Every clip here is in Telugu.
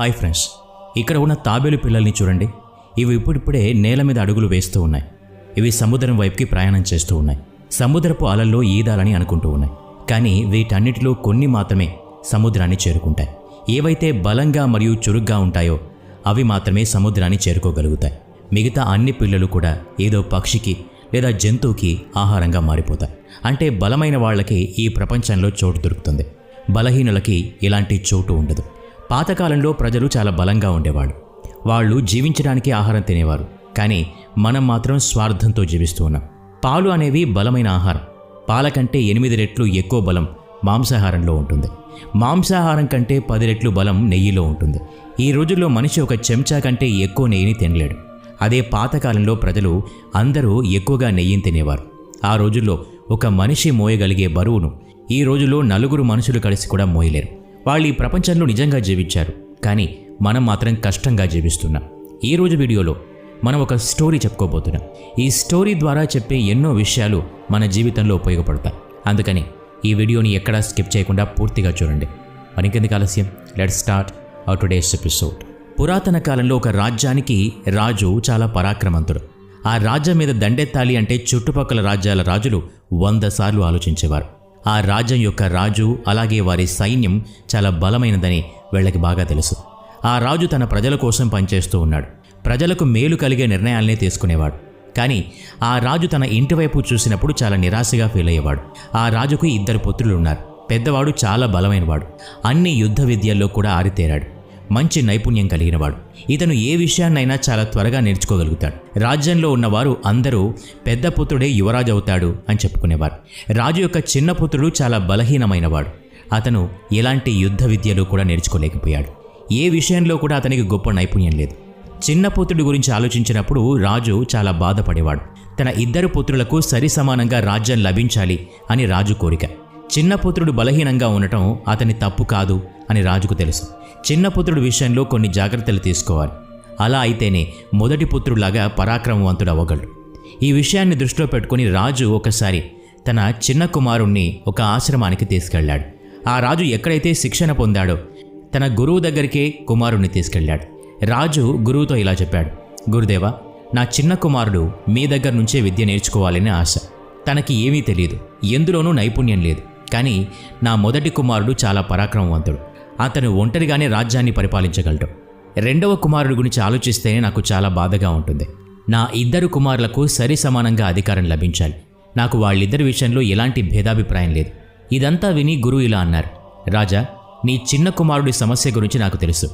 హాయ్ ఫ్రెండ్స్ ఇక్కడ ఉన్న తాబేలు పిల్లల్ని చూడండి. ఇవి ఇప్పుడిప్పుడే నేల మీద అడుగులు వేస్తూ ఉన్నాయి. ఇవి సముద్రం వైపుకి ప్రయాణం చేస్తూ ఉన్నాయి. సముద్రపు అలల్లో ఈదాలని అనుకుంటూ ఉన్నాయి. కానీ వీటన్నిటిలో కొన్ని మాత్రమే సముద్రాన్ని చేరుకుంటాయి. ఏవైతే బలంగా మరియు చురుగ్గా ఉంటాయో అవి మాత్రమే సముద్రాన్ని చేరుకోగలుగుతాయి. మిగతా అన్ని పిల్లలు కూడా ఏదో పక్షికి లేదా జంతువుకి ఆహారంగా మారిపోతాయి. అంటే బలమైన వాళ్ళకి ఈ ప్రపంచంలో చోటు దొరుకుతుంది. బలహీనులకి ఇలాంటి చోటు ఉండదు. పాతకాలంలో ప్రజలు చాలా బలంగా ఉండేవాళ్ళు. వాళ్ళు జీవించడానికి ఆహారం తినేవారు. కానీ మనం మాత్రం స్వార్థంతో జీవిస్తూ ఉన్నాం. పాలు అనేవి బలమైన ఆహారం. పాల కంటే ఎనిమిది రెట్లు ఎక్కువ బలం మాంసాహారంలో ఉంటుంది. మాంసాహారం కంటే పది రెట్లు బలం నెయ్యిలో ఉంటుంది. ఈ రోజుల్లో మనిషి ఒక చెంచా కంటే ఎక్కువ నెయ్యిని తినలేడు. అదే పాతకాలంలో ప్రజలు అందరూ ఎక్కువగా నెయ్యిని తినేవారు. ఆ రోజుల్లో ఒక మనిషి మోయగలిగే బరువును ఈ రోజుల్లో నలుగురు మనుషులు కలిసి కూడా మోయలేరు. వాళ్ళు ఈ ప్రపంచంలో నిజంగా జీవించారు. కానీ మనం మాత్రం కష్టంగా జీవిస్తున్నాం. ఈ రోజు వీడియోలో మనం ఒక స్టోరీ చెప్పుకోబోతున్నాం. ఈ స్టోరీ ద్వారా చెప్పే ఎన్నో విషయాలు మన జీవితంలో ఉపయోగపడతాయి. అందుకని ఈ వీడియోని ఎక్కడా స్కిప్ చేయకుండా పూర్తిగా చూడండి. మరికెందుకు ఆలస్యం? Let start our today's episode పురాతన కాలంలో ఒక రాజ్యానికి రాజు చాలా పరాక్రమంతుడు. ఆ రాజ్యం మీద దండెత్తాలి అంటే చుట్టుపక్కల రాజ్యాల రాజులు వంద సార్లు ఆలోచించేవారు. ఆ రాజ్యం యొక్క రాజు అలాగే వారి సైన్యం చాలా బలమైనదని వీళ్ళకి బాగా తెలుసు. ఆ రాజు తన ప్రజల కోసం పనిచేస్తూ ఉన్నాడు. ప్రజలకు మేలు కలిగే నిర్ణయాలనే తీసుకునేవాడు. కానీ ఆ రాజు తన ఇంటి వైపు చూసినప్పుడు చాలా నిరాశగా ఫీల్ అయ్యేవాడు. ఆ రాజుకు ఇద్దరు పుత్రులు ఉన్నారు పెద్దవాడు చాలా బలమైనవాడు. అన్ని యుద్ధ విద్యల్లో కూడా ఆరితేరాడు. మంచి నైపుణ్యం కలిగినవాడు. ఇతను ఏ విషయాన్నైనా చాలా త్వరగా నేర్చుకోగలుగుతాడు. రాజ్యంలో ఉన్నవారు అందరూ పెద్ద పుత్రుడే యువరాజు అవుతాడు అని చెప్పుకునేవారు. రాజు యొక్క చిన్న పుత్రుడు చాలా బలహీనమైనవాడు. అతను ఎలాంటి యుద్ధ విద్యలు కూడా నేర్చుకోలేకపోయాడు. ఏ విషయంలో కూడా అతనికి గొప్ప నైపుణ్యం లేదు. చిన్న పుత్రుడి గురించి ఆలోచించినప్పుడు రాజు చాలా బాధపడేవాడు. తన ఇద్దరు పుత్రులకు సరి సమానంగా రాజ్యం లభించాలి అని రాజు కోరిక. చిన్న పుత్రుడు బలహీనంగా ఉండటం అతని తప్పు కాదు అని రాజుకు తెలుసు. చిన్నపుత్రుడు విషయంలో కొన్ని జాగ్రత్తలు తీసుకోవాలి. అలా అయితేనే మొదటి పుత్రుడిలాగా పరాక్రమవంతుడు అవ్వగలడు ఈ విషయాన్ని దృష్టిలో పెట్టుకుని రాజు ఒకసారి తన చిన్న కుమారుణ్ణి ఒక ఆశ్రమానికి తీసుకెళ్ళాడు. ఆ రాజు ఎక్కడైతే శిక్షణ పొందాడో తన గురువు దగ్గరికే కుమారుణ్ణి తీసుకెళ్ళాడు. రాజు గురువుతో ఇలా చెప్పాడు గురుదేవా నా చిన్న కుమారుడు మీ దగ్గర నుంచే విద్య నేర్చుకోవాలని ఆశ. తనకి ఏమీ తెలియదు. ఎందులోనూ నైపుణ్యం లేదు. కానీ నా మొదటి కుమారుడు చాలా పరాక్రమవంతుడు. అతను ఒంటరిగానే రాజ్యాన్ని పరిపాలించగలడు. రెండవ కుమారుడు గురించి ఆలోచిస్తేనే నాకు చాలా బాధగా ఉంటుంది. నా ఇద్దరు కుమారులకు సరి సమానంగా అధికారం లభించాలి. నాకు వాళ్ళిద్దరి విషయంలో ఎలాంటి భేదాభిప్రాయం లేదు. ఇదంతా విని గురువు ఇలా అన్నారు. రాజా నీ చిన్న కుమారుడి సమస్య గురించి నాకు తెలుసు.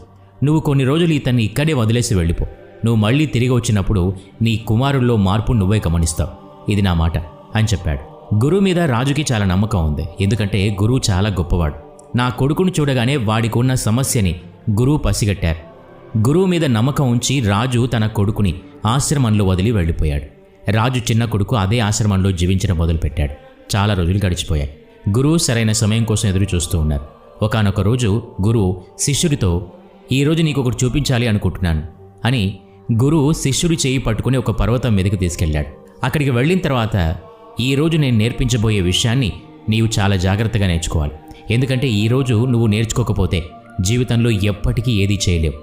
నువ్వు కొన్ని రోజులు ఇతన్ని ఇక్కడే వదిలేసి వెళ్ళిపో. నువ్వు మళ్ళీ తిరిగి వచ్చినప్పుడు నీ కుమారుల్లో మార్పు నువ్వే గమనిస్తావు. ఇది నా మాట అని చెప్పాడు. గురువు మీద రాజుకి చాలా నమ్మకం ఉంది. ఎందుకంటే గురువు చాలా గొప్పవాడు. నా కొడుకును చూడగానే వాడికి ఉన్న సమస్యని గురువు పసిగట్టారు. గురువు మీద నమ్మకం ఉంచి రాజు తన కొడుకుని ఆశ్రమంలో వదిలి వెళ్ళిపోయాడు. రాజు చిన్న కొడుకు అదే ఆశ్రమంలో జీవించడం మొదలుపెట్టాడు. చాలా రోజులు గడిచిపోయాయి. గురువు సరైన సమయం కోసం ఎదురు చూస్తూ ఉన్నారు. ఒకానొక రోజు గురువు శిష్యుడితో ఈరోజు నీకు ఒకటి చూపించాలి అనుకుంటున్నాను అని గురువు శిష్యుడి చేయి పట్టుకుని ఒక పర్వతం మీదకి తీసుకెళ్ళాడు. అక్కడికి వెళ్ళిన తర్వాత ఈరోజు నేను నేర్పించబోయే విషయాన్ని నీవు చాలా జాగ్రత్తగా నేర్చుకోవాలి. ఎందుకంటే ఈరోజు నువ్వు నేర్చుకోకపోతే జీవితంలో ఎప్పటికీ ఏదీ చేయలేవు.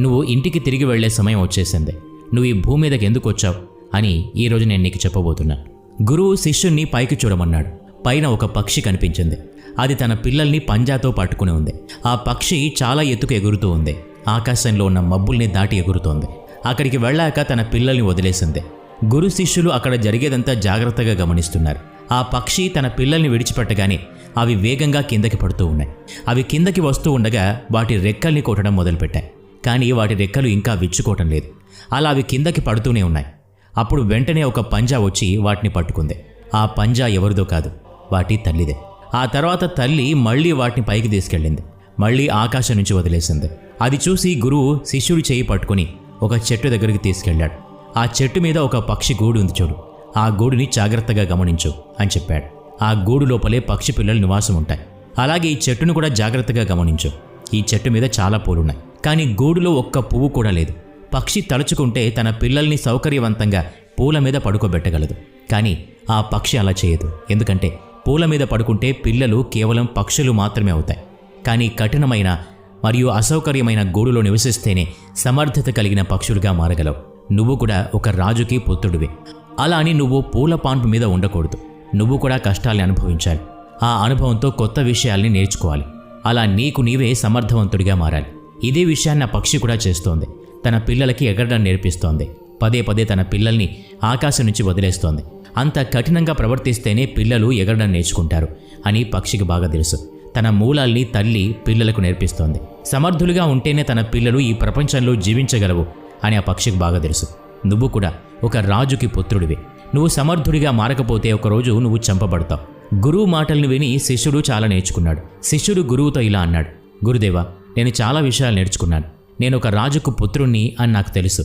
నువ్వు ఇంటికి తిరిగి వెళ్ళే సమయం వచ్చేసింది. నువ్వు ఈ భూమి మీదకి ఎందుకు వచ్చావు అని ఈరోజు నేను నీకు చెప్పబోతున్నా. గురువు శిష్యుణ్ణి పైకి చూడమన్నాడు. పైన ఒక పక్షి కనిపించింది. అది తన పిల్లల్ని పంజాతో పట్టుకుని ఉంది. ఆ పక్షి చాలా ఎత్తుకు ఎగురుతూ ఉంది. ఆకాశంలో ఉన్న మబ్బుల్ని దాటి ఎగురుతోంది. అక్కడికి వెళ్ళాక తన పిల్లల్ని వదిలేసింది. గురు శిష్యులు అక్కడ జరిగేదంతా జాగ్రత్తగా గమనిస్తున్నారు. ఆ పక్షి తన పిల్లల్ని విడిచిపెట్టగానే అవి వేగంగా కిందకి పడుతూ ఉన్నాయి. అవి కిందకి వస్తూ ఉండగా వాటి రెక్కల్ని కొట్టడం మొదలుపెట్టాయి. కానీ వాటి రెక్కలు ఇంకా విచ్చుకోవటం లేదు. అలా అవి కిందకి పడుతూనే ఉన్నాయి. అప్పుడు వెంటనే ఒక పంజా వచ్చి వాటిని పట్టుకుంది. ఆ పంజా ఎవరిదో కాదు వాటి తల్లిదే. ఆ తర్వాత తల్లి మళ్ళీ వాటిని పైకి తీసుకెళ్ళింది. మళ్ళీ ఆకాశం నుంచి వదిలేసింది. అది చూసి గురువు శిష్యుడి చేయి పట్టుకుని ఒక చెట్టు దగ్గరికి తీసుకెళ్ళాడు. ఆ చెట్టు మీద ఒక పక్షి గూడు ఉంది చూడు. ఆ గూడుని జాగ్రత్తగా గమనించు అని చెప్పాడు. ఆ గూడు లోపలే పక్షి పిల్లలు నివాసం ఉంటాయి. అలాగే ఈ చెట్టును కూడా జాగ్రత్తగా గమనించు. ఈ చెట్టు మీద చాలా పూలున్నాయి. కానీ గూడులో ఒక్క పువ్వు కూడా లేదు. పక్షి తలుచుకుంటే తన పిల్లల్ని సౌకర్యవంతంగా పూల మీద పడుకోబెట్టగలదు. కానీ ఆ పక్షి అలా చేయదు. ఎందుకంటే పూల మీద పడుకుంటే పిల్లలు కేవలం పక్షులు మాత్రమే అవుతాయి. కానీ కఠినమైన మరియు అసౌకర్యమైన గూడులో నివసిస్తేనే సమర్థత కలిగిన పక్షులుగా మారగలవు. నువ్వు కూడా ఒక రాజుకి పుత్రుడివే. అలా అని నువ్వు పూల పాన్పు మీద ఉండకూడదు. నువ్వు కూడా కష్టాల్ని అనుభవించాలి. ఆ అనుభవంతో కొత్త విషయాల్ని నేర్చుకోవాలి. అలా నీకు నీవే సమర్థవంతుడిగా మారాలి. ఇదే విషయాన్ని ఆ పక్షి కూడా చేస్తోంది. తన పిల్లలకి ఎగరడం నేర్పిస్తోంది. పదే పదే తన పిల్లల్ని ఆకాశం నుంచి వదిలేస్తోంది. అంత కఠినంగా ప్రవర్తిస్తేనే పిల్లలు ఎగరడం నేర్చుకుంటారు అని పక్షికి బాగా తెలుసు. తన మూలాల్ని తల్లి పిల్లలకు నేర్పిస్తోంది. సమర్థులుగా ఉంటేనే తన పిల్లలు ఈ ప్రపంచంలో జీవించగలవు. అని ఆ పక్షికి బాగా తెలుసు. నువ్వు కూడా ఒక రాజుకి పుత్రుడివి. నువ్వు సమర్థుడిగా మారకపోతే ఒకరోజు నువ్వు చంపబడతావు. గురువు మాటల్ని విని శిష్యుడు చాలా నేర్చుకున్నాడు. శిష్యుడు గురువుతో ఇలా అన్నాడు. గురుదేవా నేను చాలా విషయాలు నేర్చుకున్నాను. నేను ఒక రాజుకు పుత్రుణ్ణి అని నాకు తెలుసు.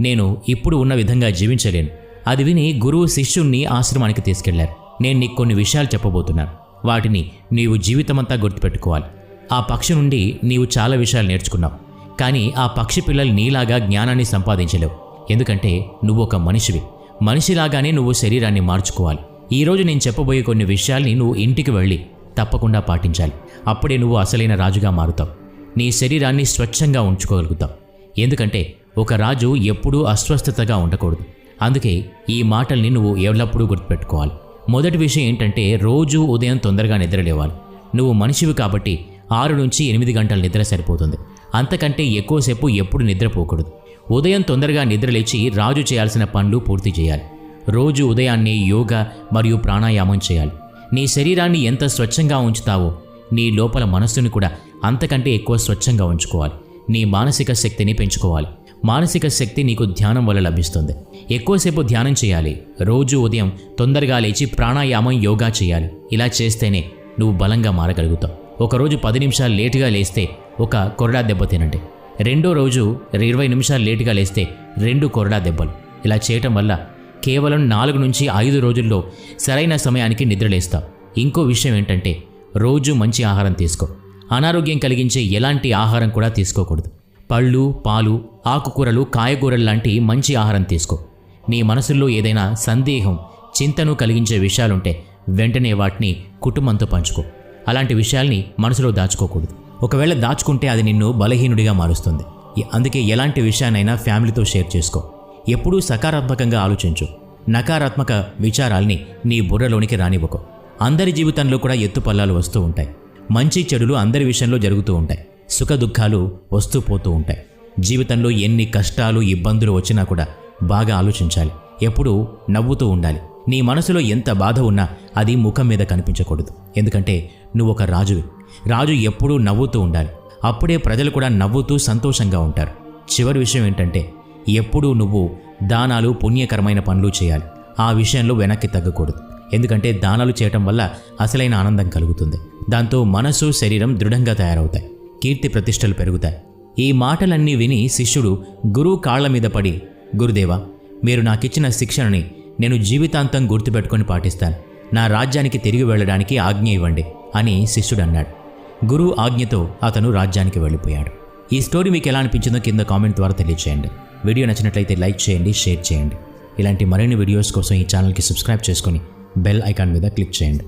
నేను ఇప్పుడు ఉన్న విధంగా జీవించలేను. అది విని గురువు శిష్యుణ్ణి ఆశ్రమానికి తీసుకెళ్ళారు. నేను నీకు కొన్ని విషయాలు చెప్పబోతున్నాను. వాటిని నీవు జీవితమంతా గుర్తుపెట్టుకోవాలి. ఆ పక్షి నుండి నీవు చాలా విషయాలు నేర్చుకున్నావు. కానీ ఆ పక్షి పిల్లలు నీలాగా జ్ఞానాన్ని సంపాదించలేవు. ఎందుకంటే నువ్వు ఒక మనిషివి. మనిషిలాగానే నువ్వు శరీరాన్ని మార్చుకోవాలి. ఈరోజు నేను చెప్పబోయే కొన్ని విషయాల్ని నువ్వు ఇంటికి వెళ్ళి తప్పకుండా పాటించాలి. అప్పుడే నువ్వు అసలైన రాజుగా మారుతావు. నీ శరీరాన్ని స్వచ్ఛంగా ఉంచుకోగలుగుతావు. ఎందుకంటే ఒక రాజు ఎప్పుడూ అస్వస్థతగా ఉండకూడదు. అందుకే ఈ మాటల్ని నువ్వు ఎల్లప్పుడూ గుర్తుపెట్టుకోవాలి. మొదటి విషయం ఏంటంటే రోజు ఉదయం తొందరగా నిద్రలేవాలి. నువ్వు మనిషివి కాబట్టి ఆరు నుంచి ఎనిమిది గంటల నిద్ర సరిపోతుంది. అంతకంటే ఎక్కువసేపు ఎప్పుడు నిద్రపోకూడదు. ఉదయం తొందరగా నిద్రలేచి రాజు చేయాల్సిన పనులు పూర్తి చేయాలి. రోజు ఉదయాన్నే యోగా మరియు ప్రాణాయామం చేయాలి. నీ శరీరాన్ని ఎంత స్వచ్ఛంగా ఉంచుతావో నీ లోపల మనస్సును కూడా అంతకంటే ఎక్కువ స్వచ్ఛంగా ఉంచుకోవాలి. నీ మానసిక శక్తిని పెంచుకోవాలి. మానసిక శక్తి నీకు ధ్యానం వల్ల లభిస్తుంది. ఎక్కువసేపు ధ్యానం చేయాలి. రోజు ఉదయం తొందరగా లేచి ప్రాణాయామం యోగా చేయాలి. ఇలా చేస్తేనే నువ్వు బలంగా మారగలుగుతావు. ఒకరోజు పది నిమిషాలు లేటుగా లేస్తే ఒక కొరడా దెబ్బ తినండి. రెండో రోజు ఇరవై నిమిషాలు లేటుగా లేస్తే రెండు కొరడా దెబ్బలు. ఇలా చేయటం వల్ల కేవలం నాలుగు నుంచి ఐదు రోజుల్లో సరైన సమయానికి నిద్రలేస్తావు ఇంకో విషయం ఏంటంటే రోజు మంచి ఆహారం తీసుకో. అనారోగ్యం కలిగించే ఎలాంటి ఆహారం కూడా తీసుకోకూడదు. పళ్ళు పాలు ఆకుకూరలు కాయగూరలు లాంటి మంచి ఆహారం తీసుకో. నీ మనసుల్లో ఏదైనా సందేహం చింతను కలిగించే విషయాలుంటే వెంటనే వాటిని కుటుంబంతో పంచుకో. అలాంటి విషయాల్ని మనసులో దాచుకోకూడదు. ఒకవేళ దాచుకుంటే అది నిన్ను బలహీనుడిగా మారుస్తుంది. అందుకే ఎలాంటి విషయాన్నైనా ఫ్యామిలీతో షేర్ చేసుకో. ఎప్పుడూ సకారాత్మకంగా ఆలోచించు. నకారాత్మక విచారాల్ని నీ బుర్రలోనికి రానివ్వకు. అందరి జీవితంలో కూడా ఎత్తుపల్లాలు వస్తూ ఉంటాయి. మంచి చెడులు అందరి విషయంలో జరుగుతూ ఉంటాయి. సుఖ దుఃఖాలు వస్తూ పోతూ ఉంటాయి. జీవితంలో ఎన్ని కష్టాలు ఇబ్బందులు వచ్చినా కూడా బాగా ఆలోచించాలి. ఎప్పుడూ నవ్వుతూ ఉండాలి. నీ మనసులో ఎంత బాధ ఉన్నా అది ముఖం మీద కనిపించకూడదు. ఎందుకంటే నువ్వు ఒక రాజువి. రాజు ఎప్పుడూ నవ్వుతూ ఉండాలి. అప్పుడే ప్రజలు కూడా నవ్వుతూ సంతోషంగా ఉంటారు. చివరి విషయం ఏంటంటే ఎప్పుడూ నువ్వు దానాలు పుణ్యకరమైన పనులు చేయాలి. ఆ విషయంలో వెనక్కి తగ్గకూడదు. ఎందుకంటే దానాలు చేయటం వల్ల అసలైన ఆనందం కలుగుతుంది. దాంతో మనసు శరీరం దృఢంగా తయారవుతాయి. కీర్తి ప్రతిష్టలు పెరుగుతాయి. ఈ మాటలన్నీ విని శిష్యుడు గురువు కాళ్ళ మీద పడి గురుదేవా మీరు నాకిచ్చిన శిక్షణని నేను జీవితాంతం గుర్తుపెట్టుకొని పాటిస్తాను. నా రాజ్యానికి తిరిగి వెళ్ళడానికి ఆజ్ఞ ఇవ్వండి అని శిష్యుడు అన్నాడు గురువు ఆజ్ఞతో అతను రాజ్యానికి వెళ్ళిపోయాడు. ఈ స్టోరీ మీకు ఎలా అనిపించిందో కింద కామెంట్ ద్వారా తెలియచేయండి. వీడియో నచ్చినట్లయితే లైక్ చేయండి షేర్ చేయండి. ఇలాంటి మరిన్ని వీడియోస్ కోసం ఈ ఛానల్కి సబ్స్క్రైబ్ చేసుకొని బెల్ ఐకాన్ మీద క్లిక్ చేయండి.